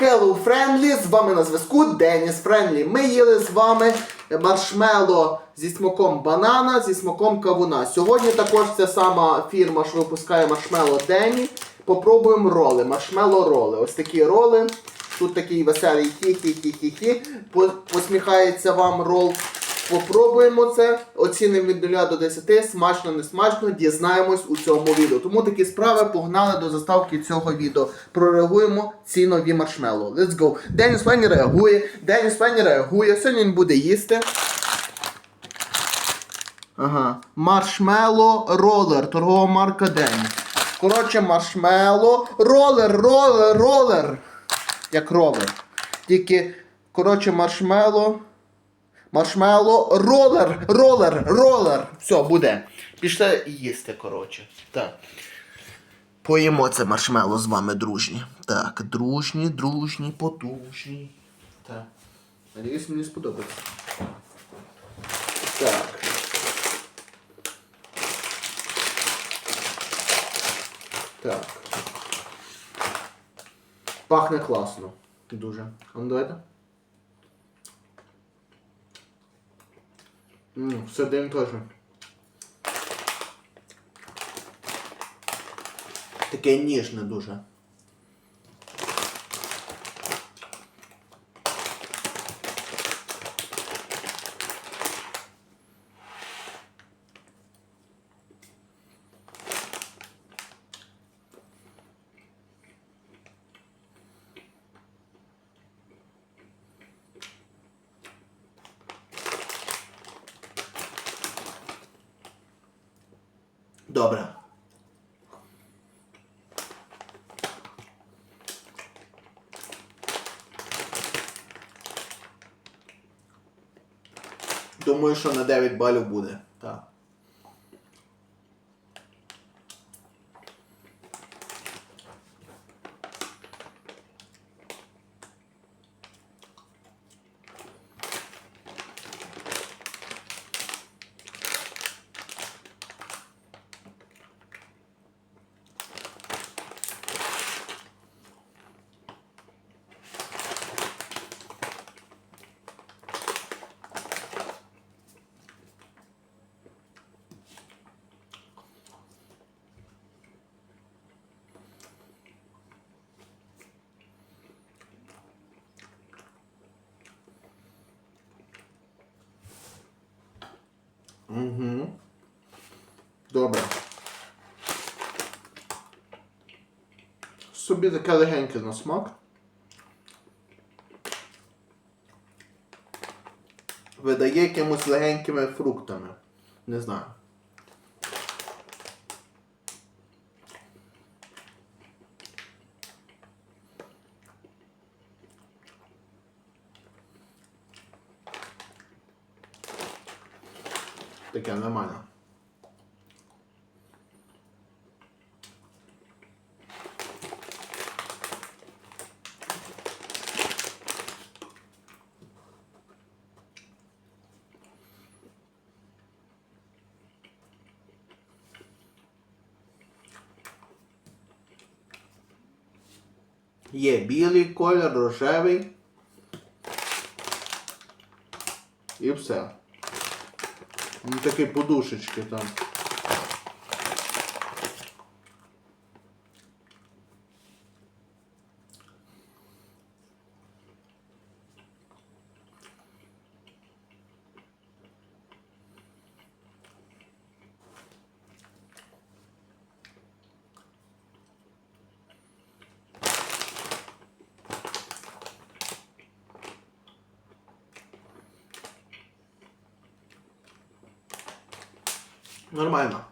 Hello Friendly, з вами на зв'язку Деніс Френлі. Ми їли з вами маршмело зі смаком банана, зі смаком кавуна. Сьогодні також ця сама фірма, що випускає маршмело Дені. Попробуємо роли, маршмело роли. Ось такі роли. Тут такий веселий хі-хі-хі-хі-хі. Посміхається вам рол. Попробуємо це, оцінимо від 0 до 10, смачно, не смачно, дізнаємось у цьому відео. Тому такі справи погнали до заставки цього відео. Прореагуємо ці нові маршмеллоу. Let's go. Деніс Фенні реагує, Деніс Фенні реагує, сьогодні він буде їсти. Ага. Маршмело ролер, торгова марка Деніс. Коротше, маршмело ролер, ролер, ролер. Як ровер. Тільки, коротше, маршмело. Маршмело, ролер, ролер, ролер. Все, буде. Пішли їсти, коротше. Так. Поїмо це маршмело з вами дружні. Так, дружні, дружні, потужні. Так. Надіюсь, мені сподобається. Так. Так. Пахне класно. Дуже. А ну давайте. Все день теж. Таке ніжне дуже. Добре. Думаю, що на 9 балів буде. Так. Угу. Добре. Собі таке легеньке на смак. Видає якимось легенькими фруктами. Не знаю. Таке нормально. Є білий колір, рожевий. І все. Ну, такі подушечки там. Нормально.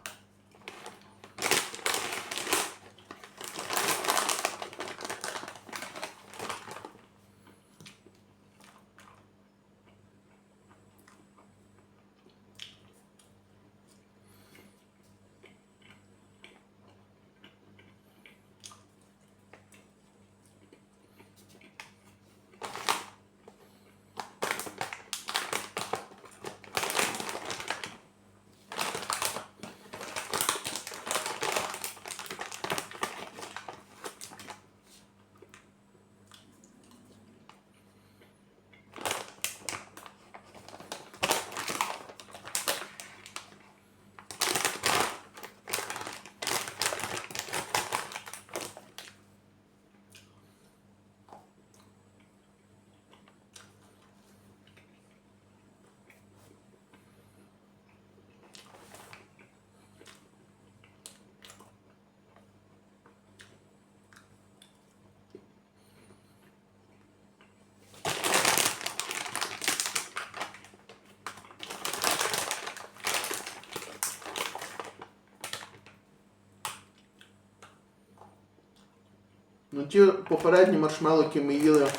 Ну, ті попередні маршмело, які ми їли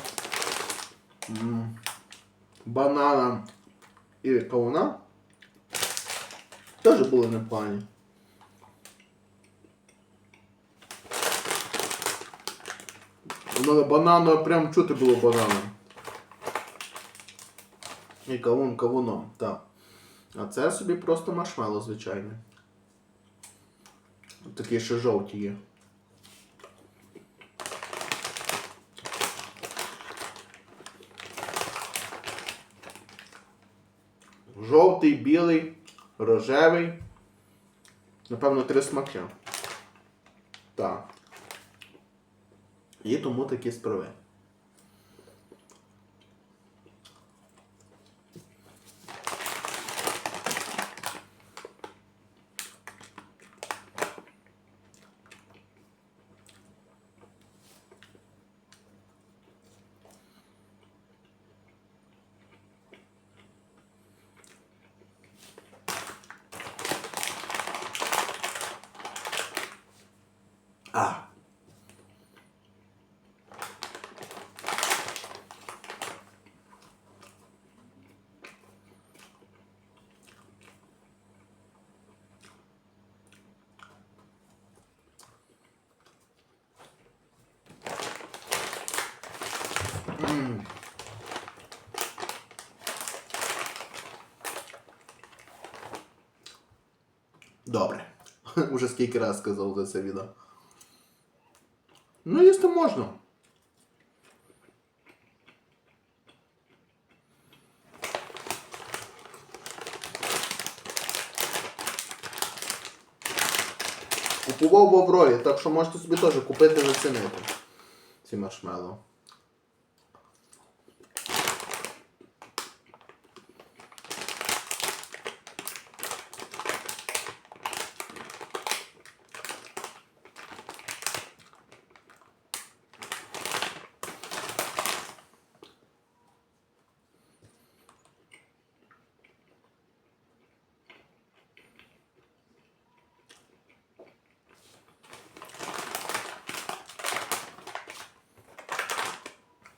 банана і кавуна, теж були непогані. Банану прям чути було бананом. І кавун кавуном, так. А це собі просто маршмело звичайне. Такі ще жовті є. Жовтий, білий, рожевий. Напевно, три смаки. Так. І тому такі справи. А. М. Добре. Уже скільки раз сказав за це відео. Ну, їсти можна. Купував в Аврорі, так що можете собі теж купити зацінити ці маршмеллоу.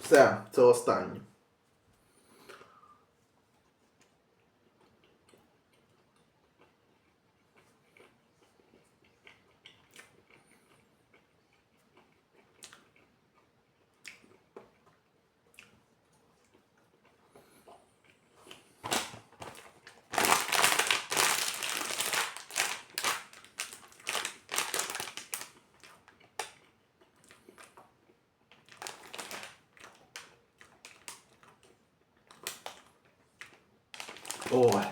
Все, це останнє. Ой.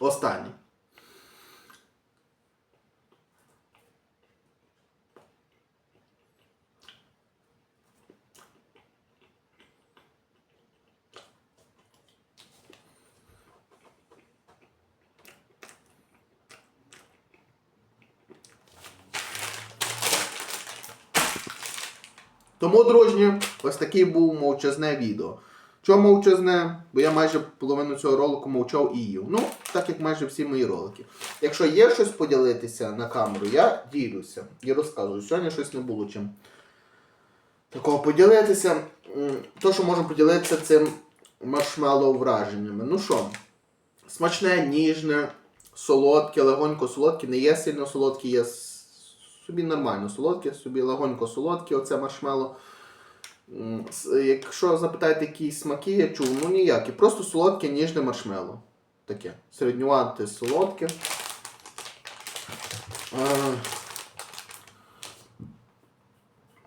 Останній. Тому, дружні, ось такий був мовчазне відео. Чому мовчазне? Бо я майже половину цього ролику мовчав і їв. Ну, так як майже всі мої ролики. Якщо є щось поділитися на камеру, я ділюся і розказую. Сьогодні щось не було чим такого поділитися. То, що можу поділитися цим маршмеллоу враженнями. Ну що, смачне, ніжне, солодке, легонько солодке, не є сильно солодке, є собі нормально солодке, собі легонько солодке, оце маршмело. Якщо запитаєте, які смаки я чув, ну ніякі. Просто солодке, ніжне маршмело. Таке. Середнювате солодке.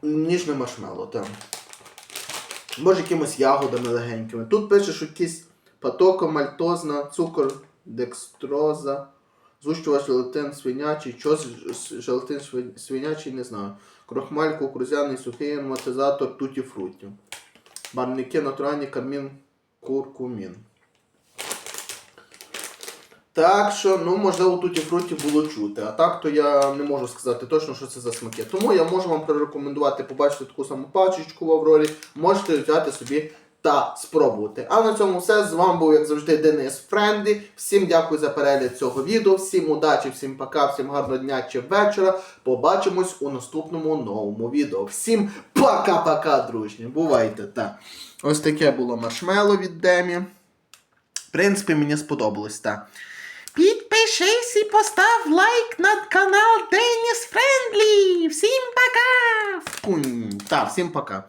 Ніжне маршмело, так. Може якимось ягодами легенькими. Тут пише, що якісь патоко, мальтозна, цукор, декстроза, зущувач желатин свинячий, чос желатин свинячий, не знаю. Крохмаль, кукурузяний, сухий ароматизатор, туті фруті. Барвники натуральні кармін, куркумін. Так що, ну, можливо, тут і фруті було чути. А так то я не можу сказати точно, що це за смаки. Тому я можу вам порекомендувати побачити таку саму пачечку в Аврорі. Можете взяти собі та спробувати. А на цьому все. З вами був, як завжди, Денис Френдлі. Всім дякую за перегляд цього відео. Всім удачі, всім пока, всім гарного дня чи вечора. Побачимось у наступному новому відео. Всім пока-пока, дружні. Бувайте та. Ось таке було маршмело від Демі. В принципі, мені сподобалось, так. Підпишись і постав лайк на канал Деніс Френдлі. Всім пока! Так, всім пока.